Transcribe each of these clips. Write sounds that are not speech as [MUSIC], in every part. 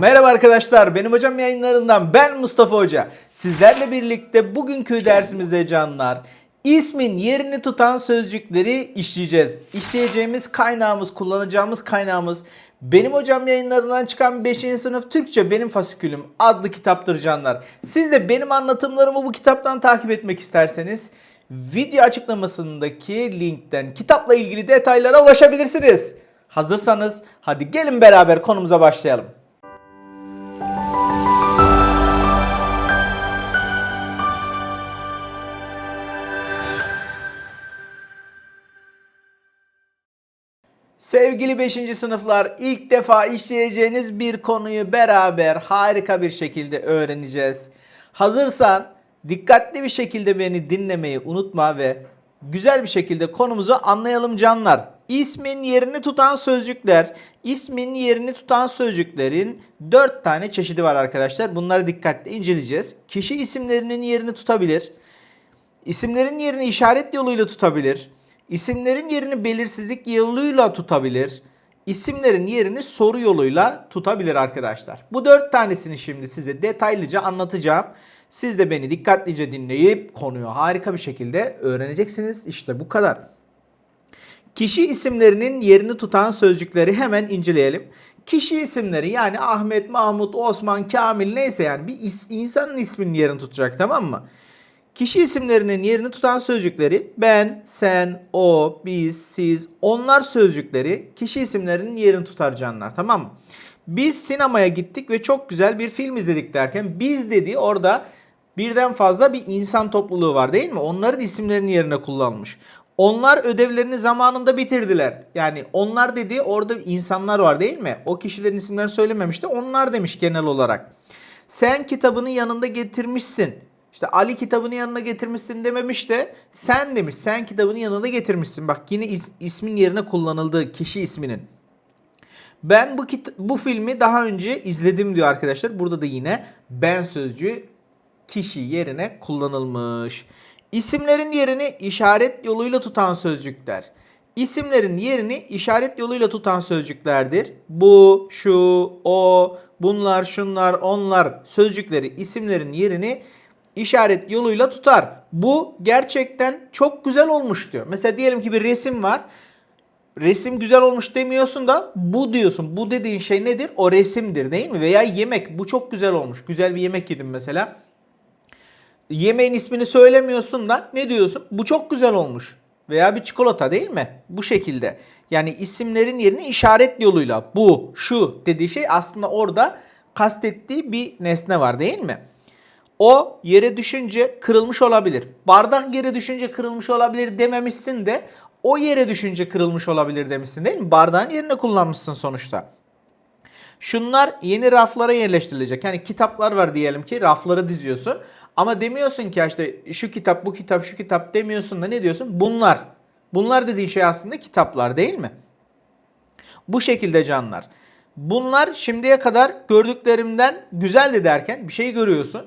Merhaba arkadaşlar, benim hocam yayınlarından ben Mustafa Hoca. Sizlerle birlikte bugünkü dersimizde canlar ismin yerini tutan sözcükleri işleyeceğiz. İşleyeceğimiz kaynağımız, kullanacağımız kaynağımız benim hocam yayınlarından çıkan 5. sınıf Türkçe Benim Fasikülüm adlı kitaptır canlar. Siz de benim anlatımlarımı bu kitaptan takip etmek isterseniz video açıklamasındaki linkten kitapla ilgili detaylara ulaşabilirsiniz. Hazırsanız hadi gelin beraber konumuza başlayalım. Sevgili 5. sınıflar ilk defa işleyeceğiniz bir konuyu beraber harika bir şekilde öğreneceğiz. Hazırsan dikkatli bir şekilde beni dinlemeyi unutma ve güzel bir şekilde konumuzu anlayalım canlar. İsmin yerini tutan sözcükler. İsmin yerini tutan sözcüklerin 4 tane çeşidi var arkadaşlar. Bunları dikkatli inceleyeceğiz. Kişi isimlerinin yerini tutabilir. İsimlerin yerini işaret yoluyla tutabilir. İsimlerin yerini belirsizlik yoluyla tutabilir. İsimlerin yerini soru yoluyla tutabilir arkadaşlar. Bu dört tanesini şimdi size detaylıca anlatacağım. Siz de beni dikkatlice dinleyip konuyu harika bir şekilde öğreneceksiniz. İşte bu kadar. Kişi isimlerinin yerini tutan sözcükleri hemen inceleyelim. Kişi isimleri yani Ahmet, Mahmut, Osman, Kamil neyse yani bir is- insanın isminin yerini tutacak tamam mı? Kişi isimlerinin yerini tutan sözcükleri ben, sen, o, biz, siz, onlar sözcükleri kişi isimlerinin yerini tutar canlar tamam mı? Biz sinemaya gittik ve çok güzel bir film izledik derken biz dediği orada birden fazla bir insan topluluğu var değil mi? Onların isimlerinin yerine kullanmış. Onlar ödevlerini zamanında bitirdiler. Yani onlar dediği orada insanlar var değil mi? O kişilerin isimlerini söylememişti. Onlar demiş genel olarak. Sen kitabını yanında getirmişsin. İşte Ali kitabını yanına getirmişsin dememiş de sen demiş. Sen kitabını yanında getirmişsin. Bak yine is- ismin yerine kullanıldığı kişi isminin. Ben bu bu filmi daha önce izledim diyor arkadaşlar. Burada da yine ben sözcüğü kişi yerine kullanılmış. İsimlerin yerini işaret yoluyla tutan sözcükler. İsimlerin yerini işaret yoluyla tutan sözcüklerdir. Bu, şu, o, bunlar, şunlar, onlar sözcükleri isimlerin yerini işaret yoluyla tutar. Bu gerçekten çok güzel olmuş diyor. Mesela diyelim ki bir resim var resim güzel olmuş demiyorsun da bu diyorsun. Bu dediğin şey nedir? O resimdir değil mi? Veya yemek. Bu çok güzel olmuş. Güzel bir yemek yedim mesela. Yemeğin ismini söylemiyorsun da ne diyorsun? Bu çok güzel olmuş. Veya bir çikolata değil mi? Bu şekilde. Yani isimlerin yerini işaret yoluyla bu, şu dediği şey aslında orada kastettiği bir nesne var değil mi? O yere düşünce kırılmış olabilir. Bardak yere düşünce kırılmış olabilir dememişsin de o yere düşünce kırılmış olabilir demişsin değil mi? Bardağın yerine kullanmışsın sonuçta. Şunlar yeni raflara yerleştirilecek. Yani kitaplar var diyelim ki raflara diziyorsun. Ama demiyorsun ki işte şu kitap, bu kitap, şu kitap demiyorsun da ne diyorsun? Bunlar. Bunlar dediğin şey aslında kitaplar değil mi? Bu şekilde canlar. Bunlar şimdiye kadar gördüklerimden güzeldi derken bir şey görüyorsun.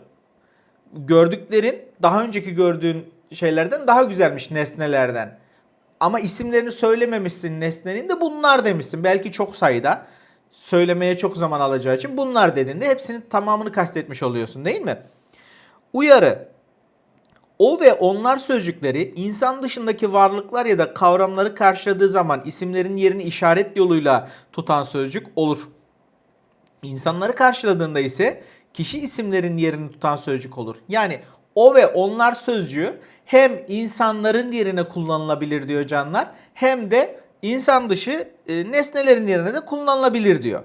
Gördüklerin daha önceki gördüğün şeylerden daha güzelmiş nesnelerden. Ama isimlerini söylememişsin nesnenin de bunlar demişsin. Belki çok sayıda söylemeye çok zaman alacağı için bunlar dediğinde hepsinin tamamını kastetmiş oluyorsun değil mi? Uyarı. O ve onlar sözcükleri insan dışındaki varlıklar ya da kavramları karşıladığı zaman isimlerin yerini işaret yoluyla tutan sözcük olur. İnsanları karşıladığında ise kişi isimlerin yerini tutan sözcük olur. Yani o ve onlar sözcüğü hem insanların yerine kullanılabilir diyor canlar hem de insan dışı e, nesnelerin yerine de kullanılabilir diyor.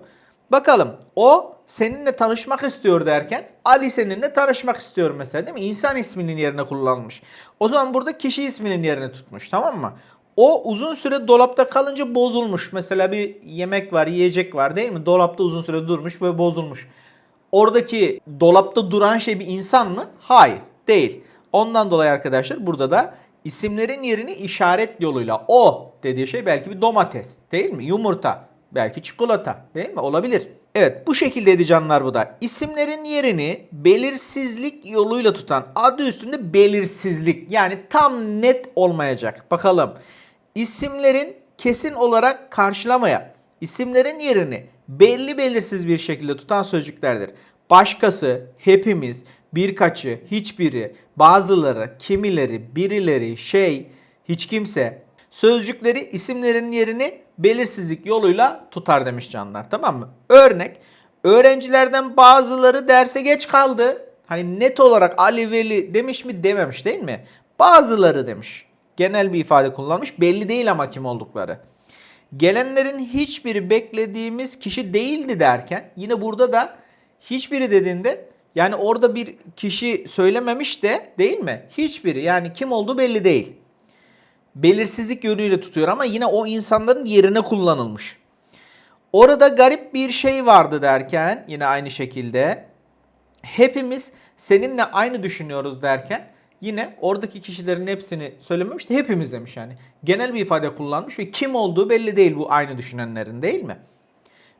Bakalım o seninle tanışmak istiyor derken Ali seninle tanışmak istiyor mesela değil mi? İnsan isminin yerine kullanılmış. O zaman burada kişi isminin yerine tutmuş tamam mı? O uzun süre dolapta kalınca bozulmuş. Mesela bir yemek var, yiyecek var değil mi? Dolapta uzun süre durmuş ve bozulmuş. Oradaki dolapta duran şey bir insan mı? Hayır, değil. Ondan dolayı arkadaşlar burada da isimlerin yerini işaret yoluyla o dediği şey belki bir domates değil mi? Yumurta, belki çikolata değil mi? Olabilir. Evet bu şekildeydi canlar bu da. İsimlerin yerini belirsizlik yoluyla tutan adı üstünde belirsizlik yani tam net olmayacak. Bakalım isimlerin kesin olarak karşılamaya, isimlerin yerini belli belirsiz bir şekilde tutan sözcüklerdir. Başkası, hepimiz, birkaçı, hiçbiri, bazıları, kimileri, birileri, şey, hiç kimse sözcükleri isimlerin yerini belirsizlik yoluyla tutar demiş canlar. Tamam mı? Örnek öğrencilerden bazıları derse geç kaldı. Hani net olarak Ali Veli demiş mi dememiş değil mi? Bazıları demiş. Genel bir ifade kullanmış. Belli değil ama kim oldukları. Gelenlerin hiçbiri beklediğimiz kişi değildi derken yine burada da hiçbiri dediğinde yani orada bir kişi söylememiş de değil mi? Hiçbiri yani kim olduğu belli değil. Belirsizlik yönüyle tutuyor ama yine o insanların yerine kullanılmış. Orada garip bir şey vardı derken yine aynı şekilde hepimiz seninle aynı düşünüyoruz derken yine oradaki kişilerin hepsini söylememiş de hepimiz demiş yani. Genel bir ifade kullanmış ve kim olduğu belli değil bu aynı düşünenlerin değil mi?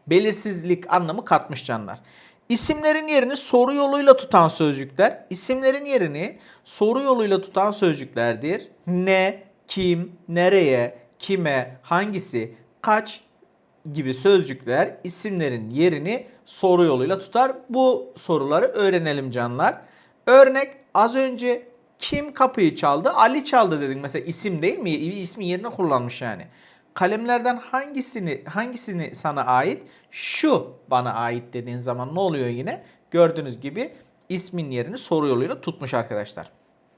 Belirsizlik anlamı katmış canlar. İsimlerin yerini soru yoluyla tutan sözcükler, isimlerin yerini soru yoluyla tutan sözcüklerdir. Ne, kim, nereye, kime, hangisi, kaç gibi sözcükler isimlerin yerini soru yoluyla tutar. Bu soruları öğrenelim canlar. Örnek az önce kim kapıyı çaldı? Ali çaldı dedik. Mesela isim değil mi? İsmi yerine kullanmış yani. Kalemlerden hangisini hangisini sana ait? Şu bana ait dediğin zaman ne oluyor yine? Gördüğünüz gibi ismin yerini soru yoluyla tutmuş arkadaşlar.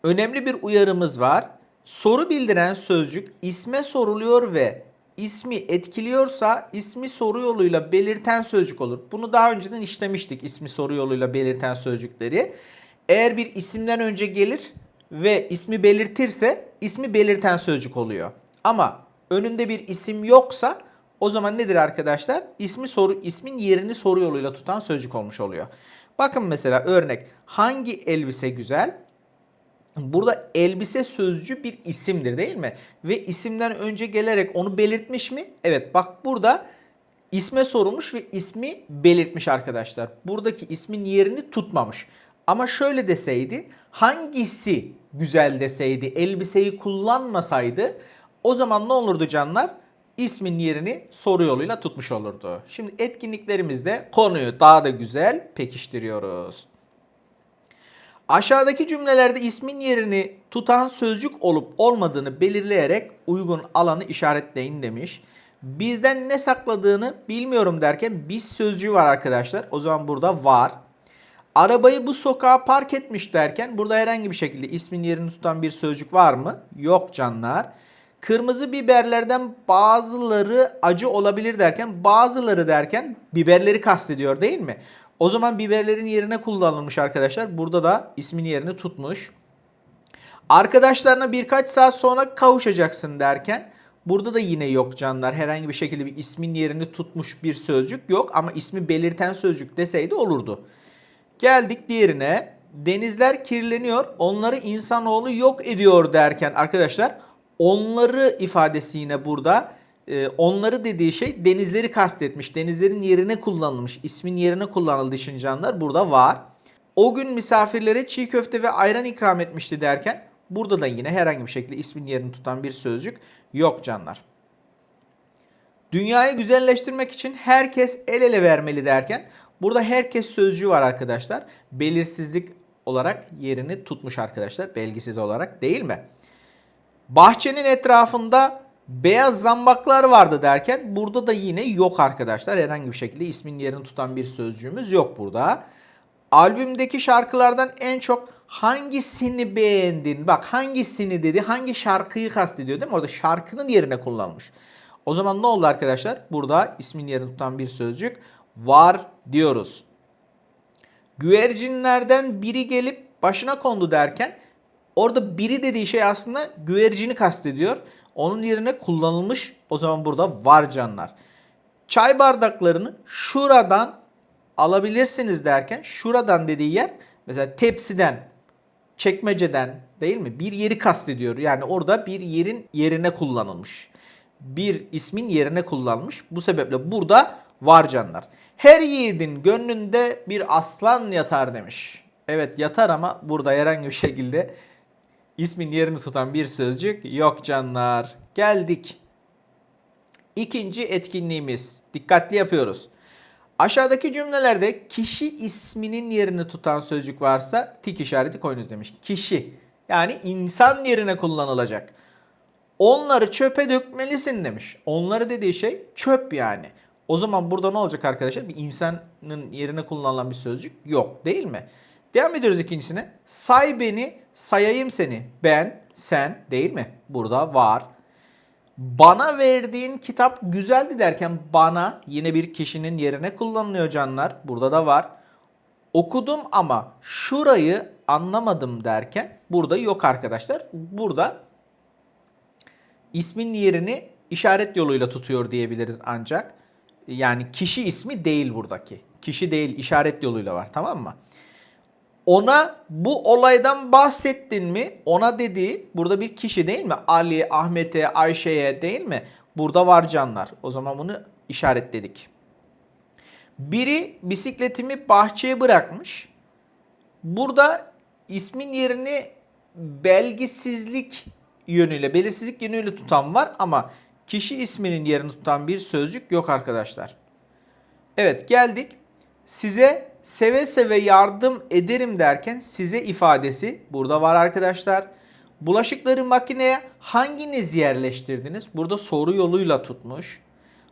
Önemli bir uyarımız var. Soru bildiren sözcük isme soruluyor ve ismi etkiliyorsa ismi soru yoluyla belirten sözcük olur. Bunu daha önceden işlemiştik ismi soru yoluyla belirten sözcükleri. Eğer bir isimden önce gelir ve ismi belirtirse ismi belirten sözcük oluyor. Ama önünde bir isim yoksa o zaman nedir arkadaşlar? İsmi soru ismin yerini soru yoluyla tutan sözcük olmuş oluyor. Bakın mesela örnek hangi elbise güzel? Burada elbise sözcüğü bir isimdir değil mi? Ve isimden önce gelerek onu belirtmiş mi? Evet bak burada isme sorulmuş ve ismi belirtmiş arkadaşlar. Buradaki ismin yerini tutmamış. Ama şöyle deseydi hangisi güzel deseydi elbiseyi kullanmasaydı o zaman ne olurdu canlar? İsmin yerini soru yoluyla tutmuş olurdu. Şimdi etkinliklerimizde konuyu daha da güzel pekiştiriyoruz. Aşağıdaki cümlelerde ismin yerini tutan sözcük olup olmadığını belirleyerek uygun alanı işaretleyin demiş. Bizden ne sakladığını bilmiyorum derken biz sözcüğü var arkadaşlar. O zaman burada var. Arabayı bu sokağa park etmiş derken burada herhangi bir şekilde ismin yerini tutan bir sözcük var mı? Yok canlar. Kırmızı biberlerden bazıları acı olabilir derken bazıları derken biberleri kastediyor değil mi? O zaman biberlerin yerine kullanılmış arkadaşlar. Burada da ismin yerini tutmuş. Arkadaşlarına birkaç saat sonra kavuşacaksın derken burada da yine yok canlar. Herhangi bir şekilde bir ismin yerini tutmuş bir sözcük yok ama ismi belirten sözcük deseydi olurdu. Geldik diğerine. Denizler kirleniyor. Onları insanoğlu yok ediyor derken arkadaşlar onları ifadesi yine burada e, onları dediği şey denizleri kastetmiş. Denizlerin yerine kullanılmış. ismin yerine kullanıldığı için canlar burada var. O gün misafirlere çiğ köfte ve ayran ikram etmişti derken burada da yine herhangi bir şekilde ismin yerini tutan bir sözcük yok canlar. Dünyayı güzelleştirmek için herkes el ele vermeli derken burada herkes sözcüğü var arkadaşlar. Belirsizlik olarak yerini tutmuş arkadaşlar. Belgisiz olarak değil mi? Bahçenin etrafında beyaz zambaklar vardı derken burada da yine yok arkadaşlar. Herhangi bir şekilde ismin yerini tutan bir sözcüğümüz yok burada. Albümdeki şarkılardan en çok hangisini beğendin? Bak hangisini dedi, hangi şarkıyı kastediyor değil mi? Orada şarkının yerine kullanmış. O zaman ne oldu arkadaşlar? Burada ismin yerini tutan bir sözcük var diyoruz. Güvercinlerden biri gelip başına kondu derken orada biri dediği şey aslında güvercini kastediyor. Onun yerine kullanılmış o zaman burada var canlar. Çay bardaklarını şuradan alabilirsiniz derken şuradan dediği yer mesela tepsiden, çekmeceden değil mi? Bir yeri kastediyor. Yani orada bir yerin yerine kullanılmış. Bir ismin yerine kullanmış. Bu sebeple burada var canlar. Her yiğidin gönlünde bir aslan yatar demiş. Evet yatar ama burada herhangi bir şekilde ismin yerini tutan bir sözcük yok canlar. Geldik. İkinci etkinliğimiz. Dikkatli yapıyoruz. Aşağıdaki cümlelerde kişi isminin yerini tutan sözcük varsa tik işareti koyunuz demiş. Kişi yani insan yerine kullanılacak. Onları çöpe dökmelisin demiş. Onları dediği şey çöp yani. O zaman burada ne olacak arkadaşlar? Bir insanın yerine kullanılan bir sözcük yok değil mi? Devam ediyoruz ikincisine. Say beni, sayayım seni. Ben, sen değil mi? Burada var. Bana verdiğin kitap güzeldi derken bana yine bir kişinin yerine kullanılıyor canlar. Burada da var. Okudum ama şurayı anlamadım derken burada yok arkadaşlar. Burada ismin yerini işaret yoluyla tutuyor diyebiliriz ancak. Yani kişi ismi değil buradaki. Kişi değil işaret yoluyla var tamam mı? Ona bu olaydan bahsettin mi? Ona dediği burada bir kişi değil mi? Ali, Ahmet'e, Ayşe'ye değil mi? Burada var canlar. O zaman bunu işaretledik. Biri bisikletimi bahçeye bırakmış. Burada ismin yerini belgisizlik yönüyle, belirsizlik yönüyle tutan var ama kişi isminin yerini tutan bir sözcük yok arkadaşlar. Evet geldik. Size seve seve yardım ederim derken size ifadesi burada var arkadaşlar. Bulaşıkları makineye hanginiz yerleştirdiniz? Burada soru yoluyla tutmuş.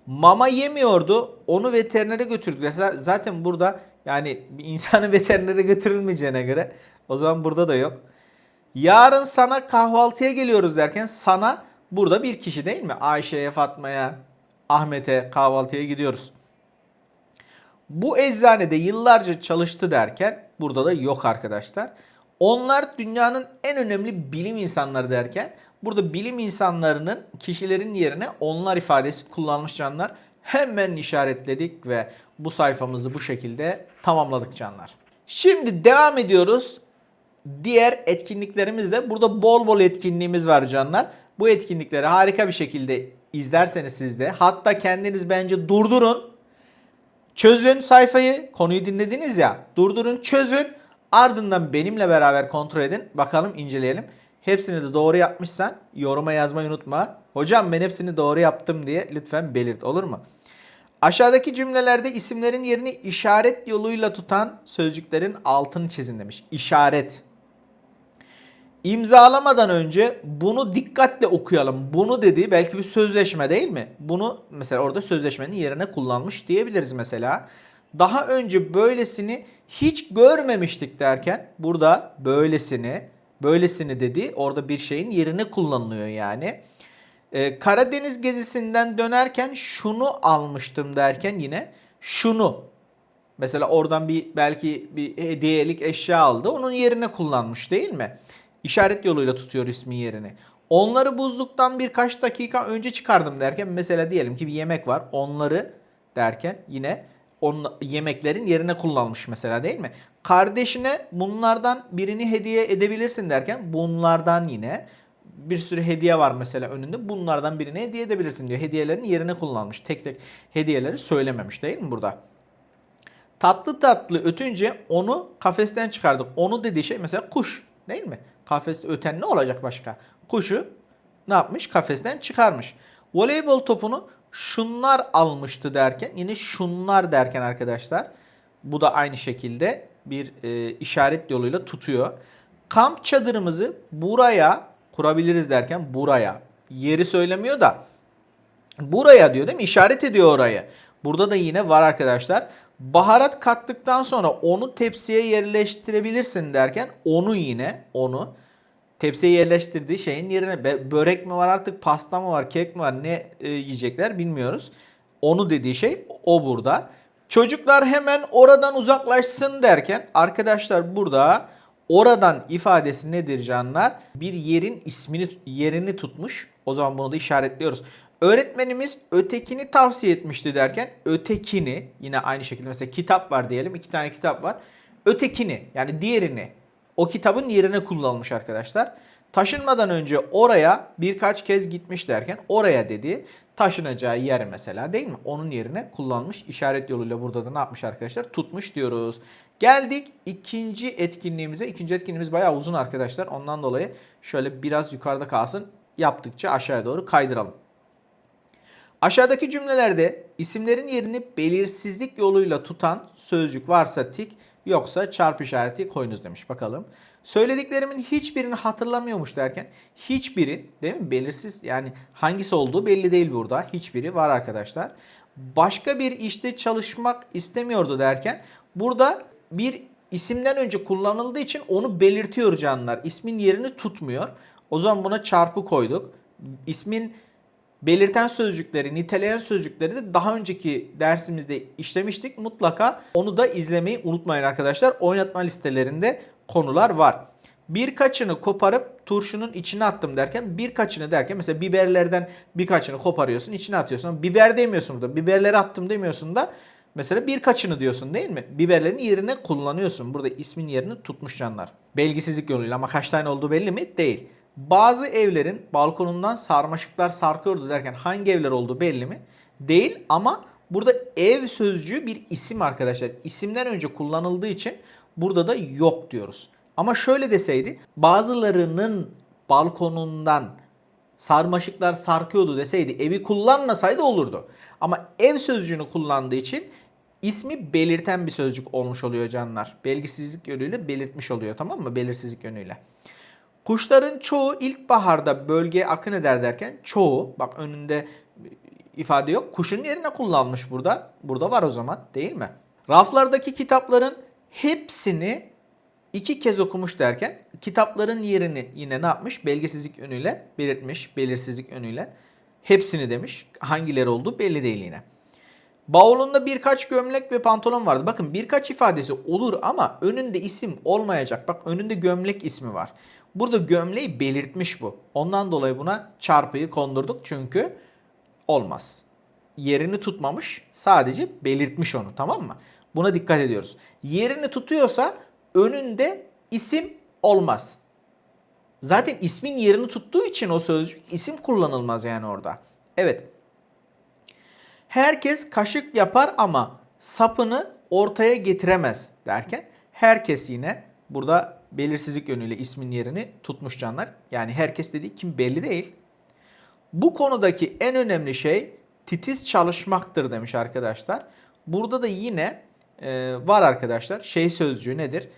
Mama yemiyordu. Onu veterinere götürdüler. Zaten burada yani bir insanı [LAUGHS] veterinere götürülmeyeceğine göre o zaman burada da yok. Yarın sana kahvaltıya geliyoruz derken sana burada bir kişi değil mi? Ayşe'ye, Fatma'ya, Ahmet'e kahvaltıya gidiyoruz. Bu eczanede yıllarca çalıştı derken burada da yok arkadaşlar. Onlar dünyanın en önemli bilim insanları derken burada bilim insanlarının kişilerin yerine onlar ifadesi kullanmış canlar. Hemen işaretledik ve bu sayfamızı bu şekilde tamamladık canlar. Şimdi devam ediyoruz. Diğer etkinliklerimizle burada bol bol etkinliğimiz var canlar. Bu etkinlikleri harika bir şekilde izlerseniz siz de hatta kendiniz bence durdurun. Çözün sayfayı, konuyu dinlediniz ya. Durdurun, çözün. Ardından benimle beraber kontrol edin. Bakalım inceleyelim. Hepsini de doğru yapmışsan yoruma yazmayı unutma. Hocam ben hepsini doğru yaptım diye lütfen belirt olur mu? Aşağıdaki cümlelerde isimlerin yerini işaret yoluyla tutan sözcüklerin altını çizin demiş. İşaret. İmzalamadan önce bunu dikkatle okuyalım. Bunu dedi belki bir sözleşme değil mi? Bunu mesela orada sözleşmenin yerine kullanmış diyebiliriz mesela. Daha önce böylesini hiç görmemiştik derken burada böylesini, böylesini dedi. Orada bir şeyin yerine kullanılıyor yani. Ee, Karadeniz gezisinden dönerken şunu almıştım derken yine şunu Mesela oradan bir belki bir hediyelik eşya aldı. Onun yerine kullanmış değil mi? İşaret yoluyla tutuyor ismi yerini. Onları buzluktan birkaç dakika önce çıkardım derken mesela diyelim ki bir yemek var. Onları derken yine on, yemeklerin yerine kullanmış mesela değil mi? Kardeşine bunlardan birini hediye edebilirsin derken bunlardan yine bir sürü hediye var mesela önünde. Bunlardan birini hediye edebilirsin diyor. Hediyelerin yerine kullanmış. Tek tek hediyeleri söylememiş değil mi burada? Tatlı tatlı ötünce onu kafesten çıkardık. Onu dediği şey mesela kuş değil mi? Kafeste öten ne olacak başka? Kuşu ne yapmış? Kafesten çıkarmış. Voleybol topunu şunlar almıştı derken yine şunlar derken arkadaşlar bu da aynı şekilde bir e, işaret yoluyla tutuyor. Kamp çadırımızı buraya kurabiliriz derken buraya. Yeri söylemiyor da buraya diyor değil mi? İşaret ediyor orayı. Burada da yine var arkadaşlar. Baharat kattıktan sonra onu tepsiye yerleştirebilirsin derken onu yine onu tepsiye yerleştirdiği şeyin yerine börek mi var artık pasta mı var kek mi var ne e, yiyecekler bilmiyoruz. Onu dediği şey o burada. Çocuklar hemen oradan uzaklaşsın derken arkadaşlar burada oradan ifadesi nedir canlar? Bir yerin ismini yerini tutmuş. O zaman bunu da işaretliyoruz. Öğretmenimiz ötekini tavsiye etmişti derken ötekini yine aynı şekilde mesela kitap var diyelim iki tane kitap var. Ötekini yani diğerini o kitabın yerine kullanılmış arkadaşlar. Taşınmadan önce oraya birkaç kez gitmiş derken oraya dedi taşınacağı yer mesela değil mi? Onun yerine kullanmış işaret yoluyla burada da ne yapmış arkadaşlar? Tutmuş diyoruz. Geldik ikinci etkinliğimize. İkinci etkinliğimiz bayağı uzun arkadaşlar. Ondan dolayı şöyle biraz yukarıda kalsın. Yaptıkça aşağıya doğru kaydıralım. Aşağıdaki cümlelerde isimlerin yerini belirsizlik yoluyla tutan sözcük varsa tik yoksa çarpı işareti koyunuz demiş. Bakalım. Söylediklerimin hiçbirini hatırlamıyormuş derken hiçbiri değil mi? Belirsiz yani hangisi olduğu belli değil burada. Hiçbiri var arkadaşlar. Başka bir işte çalışmak istemiyordu derken burada bir isimden önce kullanıldığı için onu belirtiyor canlılar. İsmin yerini tutmuyor. O zaman buna çarpı koyduk. İsmin belirten sözcükleri, niteleyen sözcükleri de daha önceki dersimizde işlemiştik. Mutlaka onu da izlemeyi unutmayın arkadaşlar. Oynatma listelerinde konular var. Birkaçını koparıp turşunun içine attım derken birkaçını derken mesela biberlerden birkaçını koparıyorsun içine atıyorsun. Ama biber demiyorsun burada. Biberleri attım demiyorsun da mesela birkaçını diyorsun değil mi? Biberlerin yerine kullanıyorsun. Burada ismin yerini tutmuş canlar. Belgisizlik yoluyla ama kaç tane olduğu belli mi? Değil. Bazı evlerin balkonundan sarmaşıklar sarkıyordu derken hangi evler olduğu belli mi? Değil ama burada ev sözcüğü bir isim arkadaşlar. İsimden önce kullanıldığı için burada da yok diyoruz. Ama şöyle deseydi bazılarının balkonundan sarmaşıklar sarkıyordu deseydi evi kullanmasaydı olurdu. Ama ev sözcüğünü kullandığı için ismi belirten bir sözcük olmuş oluyor canlar. Belgisizlik yönüyle belirtmiş oluyor tamam mı? Belirsizlik yönüyle. Kuşların çoğu ilkbaharda bölgeye akın eder derken çoğu bak önünde ifade yok. Kuşun yerine kullanmış burada. Burada var o zaman değil mi? Raflardaki kitapların hepsini iki kez okumuş derken kitapların yerini yine ne yapmış? Belgesizlik yönüyle belirtmiş. Belirsizlik yönüyle. Hepsini demiş. Hangileri olduğu belli değil yine. Bavulunda birkaç gömlek ve pantolon vardı. Bakın birkaç ifadesi olur ama önünde isim olmayacak. Bak önünde gömlek ismi var. Burada gömleği belirtmiş bu. Ondan dolayı buna çarpıyı kondurduk çünkü olmaz. Yerini tutmamış sadece belirtmiş onu tamam mı? Buna dikkat ediyoruz. Yerini tutuyorsa önünde isim olmaz. Zaten ismin yerini tuttuğu için o sözcük isim kullanılmaz yani orada. Evet. Herkes kaşık yapar ama sapını ortaya getiremez derken herkes yine burada belirsizlik yönüyle ismin yerini tutmuş canlar. Yani herkes dediği kim belli değil. Bu konudaki en önemli şey titiz çalışmaktır demiş arkadaşlar. Burada da yine e, var arkadaşlar. Şey sözcüğü nedir?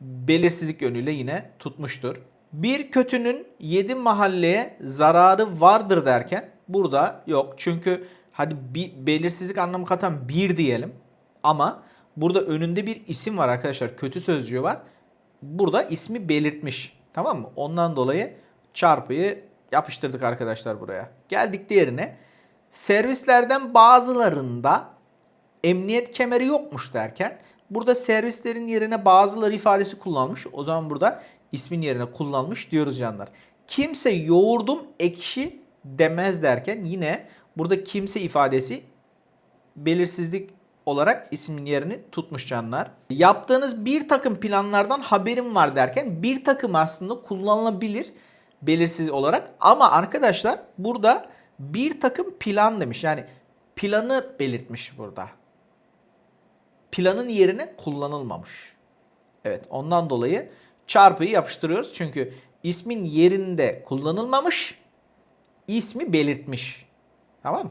Belirsizlik yönüyle yine tutmuştur. Bir kötünün yedi mahalleye zararı vardır derken burada yok. Çünkü hadi bir belirsizlik anlamı katan bir diyelim. Ama burada önünde bir isim var arkadaşlar. Kötü sözcüğü var. Burada ismi belirtmiş. Tamam mı? Ondan dolayı çarpıyı yapıştırdık arkadaşlar buraya. Geldik diğerine. Servislerden bazılarında emniyet kemeri yokmuş derken burada servislerin yerine bazıları ifadesi kullanmış. O zaman burada ismin yerine kullanmış diyoruz canlar. Kimse yoğurdum ekşi demez derken yine burada kimse ifadesi belirsizlik olarak ismin yerini tutmuş canlar. Yaptığınız bir takım planlardan haberim var derken bir takım aslında kullanılabilir belirsiz olarak. Ama arkadaşlar burada bir takım plan demiş. Yani planı belirtmiş burada. Planın yerine kullanılmamış. Evet ondan dolayı çarpıyı yapıştırıyoruz. Çünkü ismin yerinde kullanılmamış, ismi belirtmiş. Tamam mı?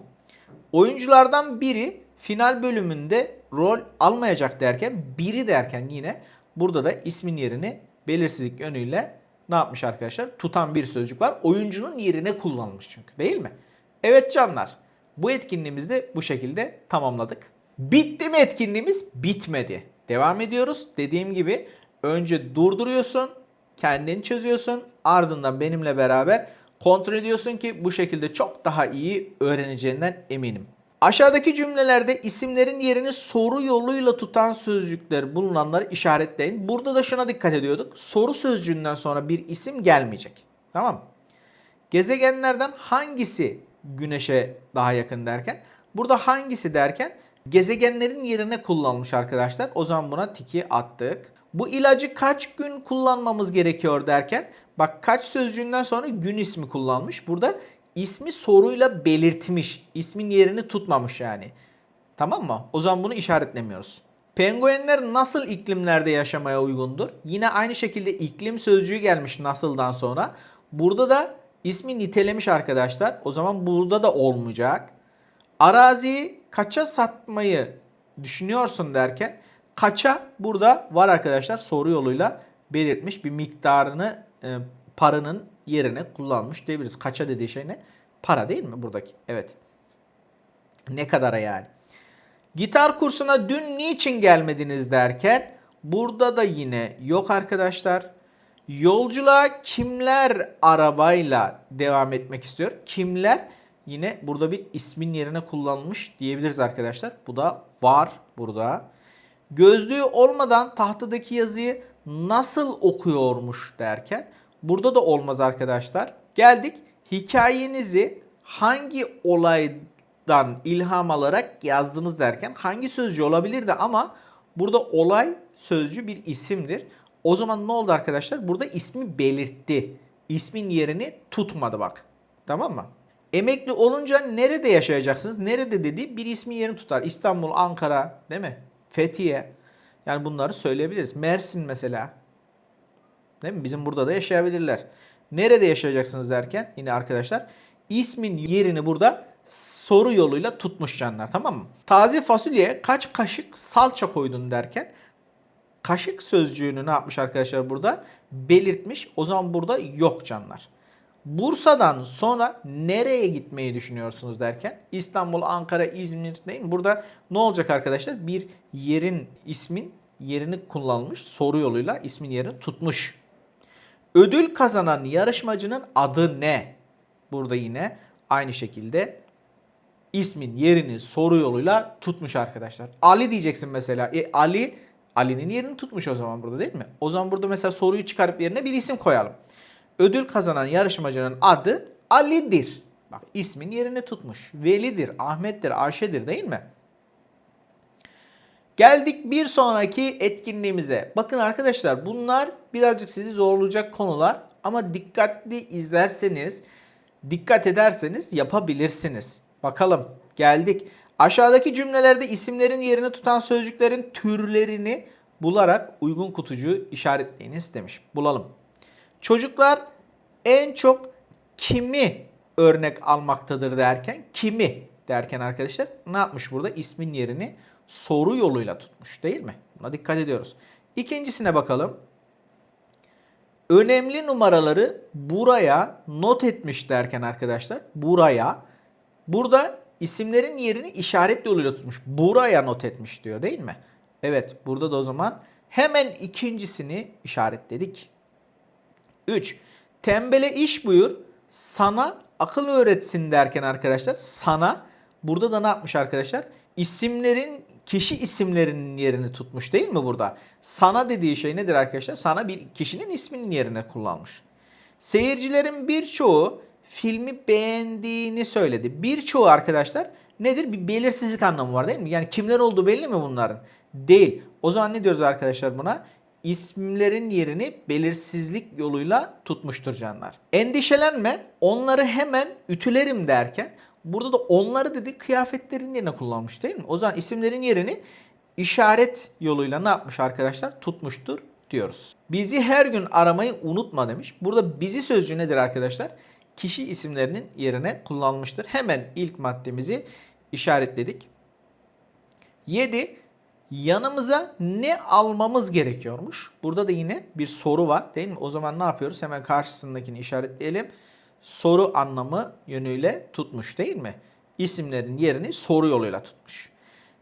Oyunculardan biri final bölümünde rol almayacak derken biri derken yine burada da ismin yerini belirsizlik yönüyle ne yapmış arkadaşlar? Tutan bir sözcük var. Oyuncunun yerine kullanılmış çünkü değil mi? Evet canlar bu etkinliğimizi de bu şekilde tamamladık. Bitti mi etkinliğimiz? Bitmedi. Devam ediyoruz. Dediğim gibi önce durduruyorsun, kendini çözüyorsun. Ardından benimle beraber kontrol ediyorsun ki bu şekilde çok daha iyi öğreneceğinden eminim. Aşağıdaki cümlelerde isimlerin yerini soru yoluyla tutan sözcükler bulunanları işaretleyin. Burada da şuna dikkat ediyorduk. Soru sözcüğünden sonra bir isim gelmeyecek. Tamam? Gezegenlerden hangisi güneşe daha yakın derken burada hangisi derken gezegenlerin yerine kullanılmış arkadaşlar. O zaman buna tiki attık. Bu ilacı kaç gün kullanmamız gerekiyor derken bak kaç sözcüğünden sonra gün ismi kullanmış. Burada ismi soruyla belirtmiş. İsmin yerini tutmamış yani. Tamam mı? O zaman bunu işaretlemiyoruz. Penguenler nasıl iklimlerde yaşamaya uygundur? Yine aynı şekilde iklim sözcüğü gelmiş nasıldan sonra. Burada da ismi nitelemiş arkadaşlar. O zaman burada da olmayacak. Araziyi kaça satmayı düşünüyorsun derken kaça burada var arkadaşlar soru yoluyla belirtmiş bir miktarını e, paranın yerine kullanmış diyebiliriz. Kaça dediği şey ne? Para değil mi buradaki? Evet. Ne kadara yani? Gitar kursuna dün niçin gelmediniz derken burada da yine yok arkadaşlar. Yolculuğa kimler arabayla devam etmek istiyor? Kimler? Yine burada bir ismin yerine kullanılmış diyebiliriz arkadaşlar. Bu da var burada. Gözlüğü olmadan tahtadaki yazıyı nasıl okuyormuş derken burada da olmaz arkadaşlar. Geldik hikayenizi hangi olaydan ilham alarak yazdınız derken hangi sözcü olabilirdi ama burada olay sözcü bir isimdir. O zaman ne oldu arkadaşlar? Burada ismi belirtti. İsmin yerini tutmadı bak. Tamam mı? Emekli olunca nerede yaşayacaksınız? Nerede dedi bir ismin yerini tutar. İstanbul, Ankara değil mi? Fethiye. Yani bunları söyleyebiliriz. Mersin mesela. Değil mi? Bizim burada da yaşayabilirler. Nerede yaşayacaksınız derken yine arkadaşlar ismin yerini burada soru yoluyla tutmuş canlar tamam mı? Taze fasulyeye kaç kaşık salça koydun derken kaşık sözcüğünü ne yapmış arkadaşlar burada? Belirtmiş. O zaman burada yok canlar. Bursa'dan sonra nereye gitmeyi düşünüyorsunuz derken İstanbul, Ankara, İzmir değil mi? Burada ne olacak arkadaşlar? Bir yerin ismin yerini kullanmış soru yoluyla ismin yerini tutmuş. Ödül kazanan yarışmacının adı ne? Burada yine aynı şekilde ismin yerini soru yoluyla tutmuş arkadaşlar. Ali diyeceksin mesela. E, Ali Ali'nin yerini tutmuş o zaman burada değil mi? O zaman burada mesela soruyu çıkarıp yerine bir isim koyalım. Ödül kazanan yarışmacının adı Ali'dir. Bak ismin yerini tutmuş. Veli'dir, Ahmet'tir, Ayşe'dir değil mi? Geldik bir sonraki etkinliğimize. Bakın arkadaşlar bunlar birazcık sizi zorlayacak konular ama dikkatli izlerseniz, dikkat ederseniz yapabilirsiniz. Bakalım geldik. Aşağıdaki cümlelerde isimlerin yerini tutan sözcüklerin türlerini bularak uygun kutucuğu işaretleyiniz demiş. Bulalım. Çocuklar en çok kimi örnek almaktadır derken kimi derken arkadaşlar ne yapmış burada? İsmin yerini soru yoluyla tutmuş değil mi? Buna dikkat ediyoruz. İkincisine bakalım. Önemli numaraları buraya not etmiş derken arkadaşlar buraya burada isimlerin yerini işaret yoluyla tutmuş. Buraya not etmiş diyor değil mi? Evet burada da o zaman hemen ikincisini işaretledik. 3. Tembele iş buyur sana akıl öğretsin derken arkadaşlar sana burada da ne yapmış arkadaşlar? İsimlerin kişi isimlerinin yerini tutmuş değil mi burada? Sana dediği şey nedir arkadaşlar? Sana bir kişinin isminin yerine kullanmış. Seyircilerin birçoğu filmi beğendiğini söyledi. Birçoğu arkadaşlar nedir? Bir belirsizlik anlamı var değil mi? Yani kimler olduğu belli mi bunların? Değil. O zaman ne diyoruz arkadaşlar buna? İsimlerin yerini belirsizlik yoluyla tutmuştur canlar. Endişelenme onları hemen ütülerim derken burada da onları dedi kıyafetlerin yerine kullanmış değil mi? O zaman isimlerin yerini işaret yoluyla ne yapmış arkadaşlar? Tutmuştur diyoruz. Bizi her gün aramayı unutma demiş. Burada bizi sözcüğü nedir arkadaşlar? Kişi isimlerinin yerine kullanmıştır. Hemen ilk maddemizi işaretledik. 7 yanımıza ne almamız gerekiyormuş? Burada da yine bir soru var değil mi? O zaman ne yapıyoruz? Hemen karşısındakini işaretleyelim. Soru anlamı yönüyle tutmuş değil mi? İsimlerin yerini soru yoluyla tutmuş.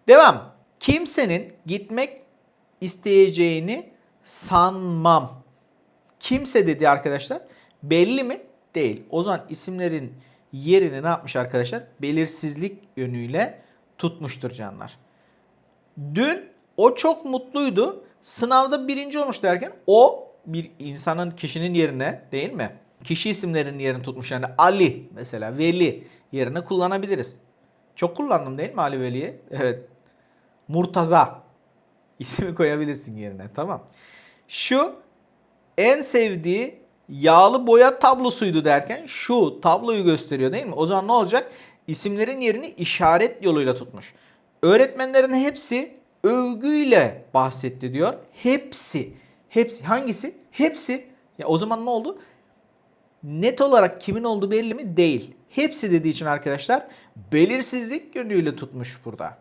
Devam. Kimsenin gitmek isteyeceğini sanmam. Kimse dedi arkadaşlar. Belli mi? Değil. O zaman isimlerin yerini ne yapmış arkadaşlar? Belirsizlik yönüyle tutmuştur canlar. Dün o çok mutluydu. Sınavda birinci olmuş derken o bir insanın kişinin yerine değil mi? Kişi isimlerinin yerini tutmuş. Yani Ali mesela Veli yerine kullanabiliriz. Çok kullandım değil mi Ali Veli'ye? Evet. Murtaza ismi koyabilirsin yerine. Tamam. Şu en sevdiği yağlı boya tablosuydu derken şu tabloyu gösteriyor değil mi? O zaman ne olacak? İsimlerin yerini işaret yoluyla tutmuş. Öğretmenlerin hepsi övgüyle bahsetti diyor. Hepsi. Hepsi. Hangisi? Hepsi. Ya o zaman ne oldu? Net olarak kimin olduğu belli mi? Değil. Hepsi dediği için arkadaşlar belirsizlik yönüyle tutmuş burada.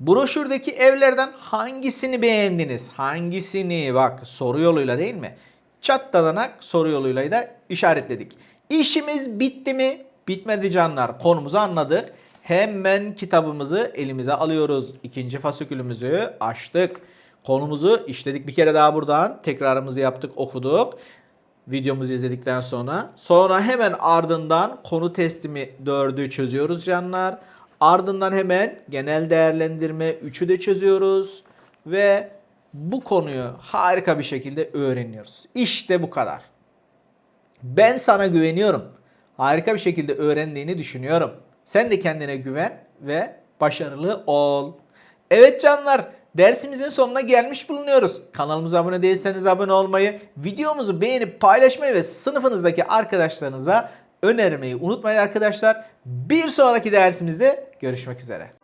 Broşürdeki evlerden hangisini beğendiniz? Hangisini? Bak soru yoluyla değil mi? Çatlanarak soru yoluyla da işaretledik. İşimiz bitti mi? Bitmedi canlar. Konumuzu anladık. Hemen kitabımızı elimize alıyoruz. İkinci fasikülümüzü açtık. Konumuzu işledik bir kere daha buradan. Tekrarımızı yaptık, okuduk. Videomuzu izledikten sonra. Sonra hemen ardından konu testimi 4'ü çözüyoruz canlar. Ardından hemen genel değerlendirme 3'ü de çözüyoruz. Ve bu konuyu harika bir şekilde öğreniyoruz. İşte bu kadar. Ben sana güveniyorum. Harika bir şekilde öğrendiğini düşünüyorum. Sen de kendine güven ve başarılı ol. Evet canlar, dersimizin sonuna gelmiş bulunuyoruz. Kanalımıza abone değilseniz abone olmayı, videomuzu beğenip paylaşmayı ve sınıfınızdaki arkadaşlarınıza önermeyi unutmayın arkadaşlar. Bir sonraki dersimizde görüşmek üzere.